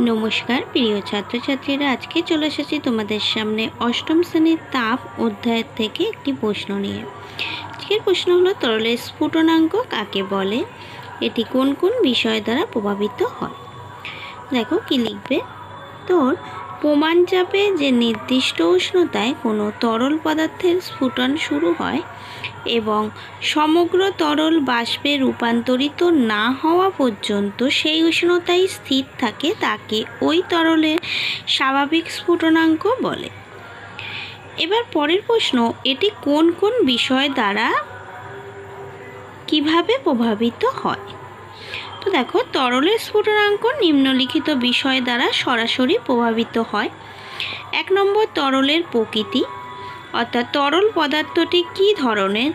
নমস্কার, প্রিয় ছাত্রছাত্রীরা, আজকে চলে এসেছি তোমাদের সামনে অষ্টম শ্রেণির তাপ অধ্যায়ের থেকে একটি প্রশ্ন নিয়ে। আজকের প্রশ্ন হলো তরলের স্ফুটনাঙ্ক কাকে বলে? এটি কোন কোন বিষয় দ্বারা প্রভাবিত হয়? দেখো, কি লিখবে? তোর, প্রমাণ চাপে যে নির্দিষ্ট উষ্ণতায় কোনো তরল পদার্থের স্ফুটন শুরু হয় এবং সমগ্র তরল বাষ্পে রূপান্তরিত না হওয়া পর্যন্ত সেই উষ্ণতায় স্থির থাকে তাকে ওই তরলের স্বাভাবিক স্ফুটনাঙ্ক বলে। এবার পরের প্রশ্ন, এটি কোন কোন বিষয় দ্বারা কীভাবে প্রভাবিত হয়? তো দেখো, তরলের স্ফুটনাঙ্ক নিম্নলিখিত বিষয় দ্বারা সরাসরি প্রভাবিত হয়। এক নম্বর, তরলের প্রকৃতি। অর্থাৎ তরল পদার্থটি কী ধরনের?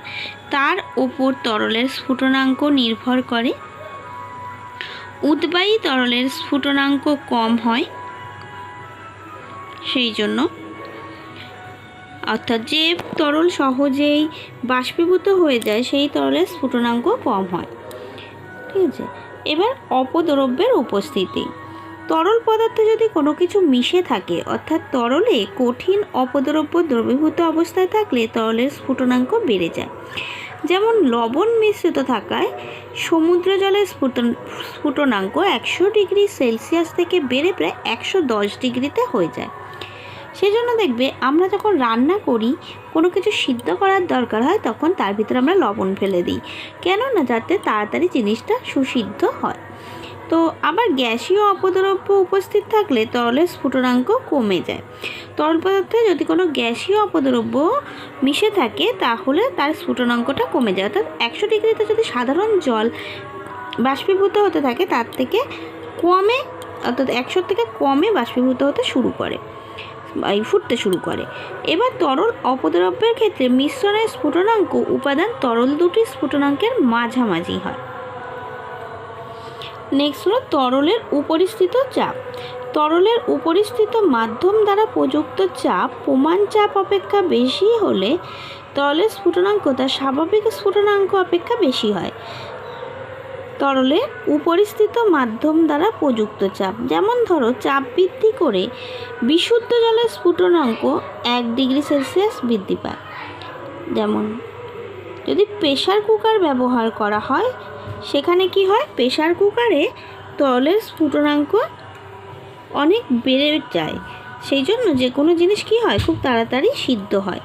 তার ওপর তরলের স্ফুটনাঙ্ক নির্ভর করে। উদ্বায়ী তরলের স্ফুটনাঙ্ক কম হয়, সেই জন্য। অর্থাৎ যে তরল সহজেই বাষ্পীভূত হয়ে যায়, সেই তরলের স্ফুটনাঙ্ক কম হয়। ঠিক আছে? এবার অপদ্রব্যের উপস্থিতি। তরল পদার্থে যদি কোনো কিছু মিশে থাকে, অর্থাৎ তরলে কঠিন অপদ্রব্য দ্রবীভূত অবস্থায় থাকলে তরলের স্ফুটনাঙ্ক বেড়ে যায়। যেমন লবণ মিশ্রিত থাকায় সমুদ্র জলের স্ফুটন, স্ফুটনাঙ্ক একশো ডিগ্রি সেলসিয়াস থেকে বেড়ে প্রায় একশো দশ ডিগ্রিতে হয়ে যায়। সেই জন্য দেখবে আমরা যখন রান্না করি, কোনো কিছু সিদ্ধ করার দরকার হয়, তখন তার ভিতরে আমরা লবণ ফেলে দিই। কেননা যাতে তাড়াতাড়ি জিনিসটা সুসিদ্ধ হয়। তো আবার গ্যাসীয় অপদ্রব্য উপস্থিত থাকলে তরলের স্ফুটনাঙ্ক কমে যায়। তরল পদার্থে যদি কোনো গ্যাসীয় অপদ্রব্য মিশে থাকে, তাহলে তার স্ফুটনাঙ্কটা কমে যায়। অর্থাৎ একশো ডিগ্রিতে যদি সাধারণ জল বাষ্পীভূত হতে থাকে, তার থেকে কমে, অর্থাৎ একশো থেকে কমে বাষ্পীভূত হতে শুরু করে ফুটতে শুরু করে। এবার তরল অপদ্রব্যের ক্ষেত্রে মিশ্রণের স্ফুটনাঙ্ক, উপাদান তরল দুটি স্ফুটনাঙ্কের মাঝামাঝি হয়। নেক্সট হলো তরলের উপরিস্থিত চাপ। তরলের উপরিস্থিত মাধ্যম দ্বারা প্রযুক্ত চাপ প্রমাণ চাপ অপেক্ষা বেশি হলে তরলের স্ফুটনাঙ্ক, তার স্বাভাবিক স্ফুটনাঙ্ক অপেক্ষা বেশি হয়। তরলের উপরিস্থিত মাধ্যম দ্বারা প্রযুক্ত চাপ, যেমন ধরো চাপ বৃদ্ধি করে বিশুদ্ধ জলের স্ফুটনাঙ্ক এক ডিগ্রি সেলসিয়াস বৃদ্ধি পায়। যেমন যদি প্রেশার কুকার ব্যবহার করা হয় সেখানে কি হয়? প্রেশার কুকারে তলের স্ফুটনাঙ্ক অনেক বেড়ে যায়। সেই জন্য যে কোনো জিনিস কি হয়? খুব তাড়াতাড়ি সিদ্ধ হয়।